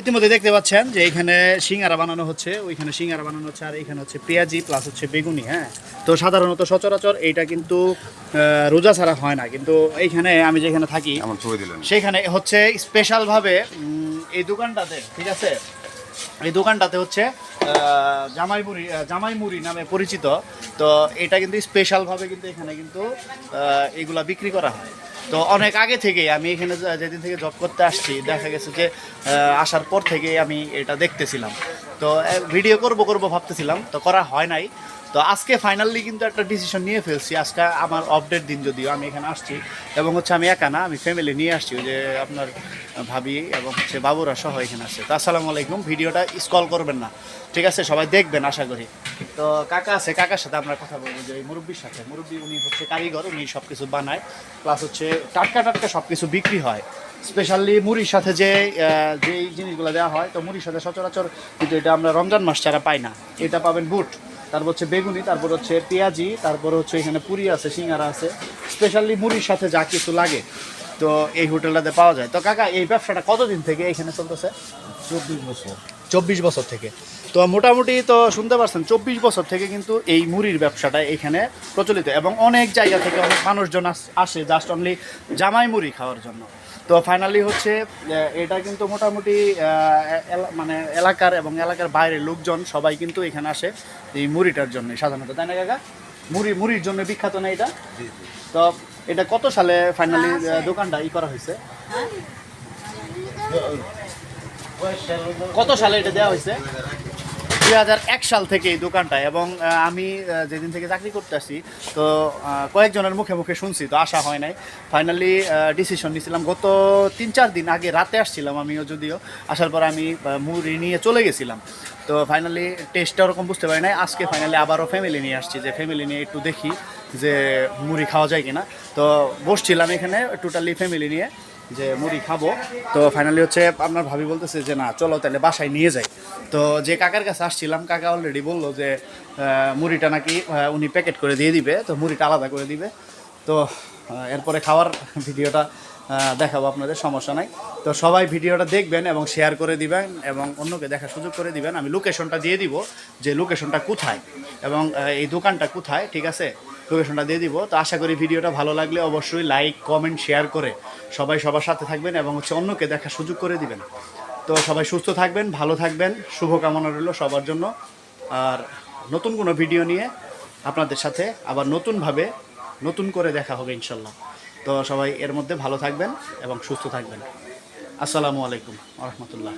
ইতিমধ্যে দেখতে পাচ্ছেন যে এখানে সিঙ্গারা বানানো হচ্ছে ওইখানে সিঙ্গারা বানানো হচ্ছে আর এখানে হচ্ছে পেঁয়াজি প্লাস হচ্ছে বেগুনি হ্যাঁ? তো সাধারণত সচরাচর এইটা কিন্তু রোজা ছাড়া হয় না। কিন্তু এইখানে আমি যেখানে থাকি সেখানে হচ্ছে স্পেশালভাবে এই দোকানটাতে ঠিক আছে? এই দোকানটাতে হচ্ছে আহ, জামাই মুড়ি জামাই মুড়ি নামে পরিচিত। তো এটা কিন্তু স্পেশালভাবে কিন্তু এখানে কিন্তু এগুলা বিক্রি করা হয়। তো অনেক আগে থেকেই আমি এখানে যেদিন থেকে জব করতে আসছি, দেখা গেছে যে আসার পর থেকে আমি এটা দেখতেছিলাম। তো ভিডিও করব করব ভাবতেছিলাম, তো করা হয় নাই। তো আজকে ফাইনালি কিন্তু একটা ডিসিশন নিয়ে ফেলছি। আজকে আমার আপডেট দিন যদিও আমি এখানে আসছি। এবং হচ্ছে আমি একা না, আমি ফ্যামিলি নিয়ে আসছি যে আপনার ভাবি এবং হচ্ছে বাবুরা সহ এখানে আসছে তো আসসালামু আলাইকুম, ভিডিওটা স্কল করবেন না। ঠিক আছে, সবাই দেখবেন, আশা করি। তো কাকা আছে, কাকার সাথে আমরা কথা বলব, যে মুরব্বীর সাথে। মুরব্বী উনি হচ্ছে কারিগর, উনি সব কিছু বানায়। প্লাস হচ্ছে টাটকা টাটকা সব কিছু বিক্রি হয়। স্পেশালি মুড়ির সাথে যে যেই জিনিসগুলো দেওয়া হয় তো মুড়ির সাথে সচরাচর কিন্তু এটা আমরা রমজান মাস ছাড়া পাই না। এটা পাবেন বুট তারপর হচ্ছে বেগুনি তারপর হচ্ছে পেঁয়াজি তারপর হচ্ছে এখানে পুরি আছে সিঙ্গারা আছে। স্পেশালি মুড়ির সাথে যা কিছু লাগে তো এই হোটেলটাতে পাওয়া যায়। তো কাকা এই ব্যবসাটা কতদিন থেকে এখানে চলতেছে? চব্বিশ বছর। চব্বিশ বছর থেকে। তো মোটামুটি তো শুনতে পারছেন চব্বিশ বছর থেকে কিন্তু এই মুড়ির ব্যবসাটা এখানে প্রচলিত এবং অনেক জায়গা থেকে অনেক মানুষজন আসে জাস্ট অনলি জামাই মুড়ি খাওয়ার জন্য। তো ফাইনালি হচ্ছে এটা কিন্তু মোটামুটি এলা- মানে এলাকার এবং এলাকার বাইরের লোকজন সবাই কিন্তু এখানে আসে এই মুড়িটার জন্য সাধারণত তাই না কাকা? মুড়ি মুড়ির জন্য বিখ্যাত না এটা? তো এটা কত সালে ফাইনালি দোকানটা ই করা হয়েছে? কত সালে এটা দেওয়া হয়েছে? দুই হাজার এক সাল থেকে এই দোকানটা এবং আমি যেদিন থেকে চাকরি করতে আসি তো কয়েকজনের মুখে মুখে শুনছি, তো আসা হয় নাই। ফাইনালি ডিসিশন নিয়েছিলাম। গত তিন চার দিন আগে রাতে আসছিলাম আমিও যদিও। আসার পর আমি মুড়ি নিয়ে চলে গেছিলাম। তো ফাইনালি টেস্টটা ওরকম বুঝতে পারি নাই। আজকে ফাইনালি আবারও ফ্যামিলি নিয়ে আসছি, যে ফ্যামিলি নিয়ে একটু দেখি যে মুড়ি খাওয়া যায় কিনা। তো বসছিলাম এখানে টোটালি ফ্যামিলি নিয়ে। যে মুড়ি খাব। তো ফাইনালি হচ্ছে আপনার ভাবি বলতেছে যে, না, চলো তাহলে বাসায় নিয়ে যাই। তো যে কাকার কাছে আসছিলাম, কাকা অলরেডি বলল যে মুড়িটা নাকি উনি প্যাকেট করে দিয়ে দিবে, তো মুড়িটা আলাদা করে দিবে। তো এরপরে খাওয়ার ভিডিওটা দেখাবো আপনাদের, সমস্যা নাই। তো সবাই ভিডিওটা দেখবেন এবং শেয়ার করে দিবেন এবং অন্যকে দেখার সুযোগ করে দিবেন। আমি লোকেশনটা দিয়ে দিব যে লোকেশনটা কোথায় এবং এই দোকানটা কোথায়, ঠিক আছে? লোকেশনটা দিয়ে দিব। তো আশা করি ভিডিওটা ভালো লাগলে অবশ্যই লাইক কমেন্ট শেয়ার করে সবাই সবার সাথে থাকবেন এবং হচ্ছে অন্যকে দেখার সুযোগ করে দিবেন। তো সবাই সুস্থ থাকবেন, ভালো থাকবেন, শুভকামনা রইল সবার জন্য। আর নতুন কোনো ভিডিও নিয়ে আপনাদের সাথে আবার নতুনভাবে নতুন করে দেখা হবে ইনশাল্লাহ। তো সবাই এর মধ্যে ভালো থাকবেন এবং সুস্থ থাকবেন। আসসালামু আলাইকুম রহমতুল্লাহ।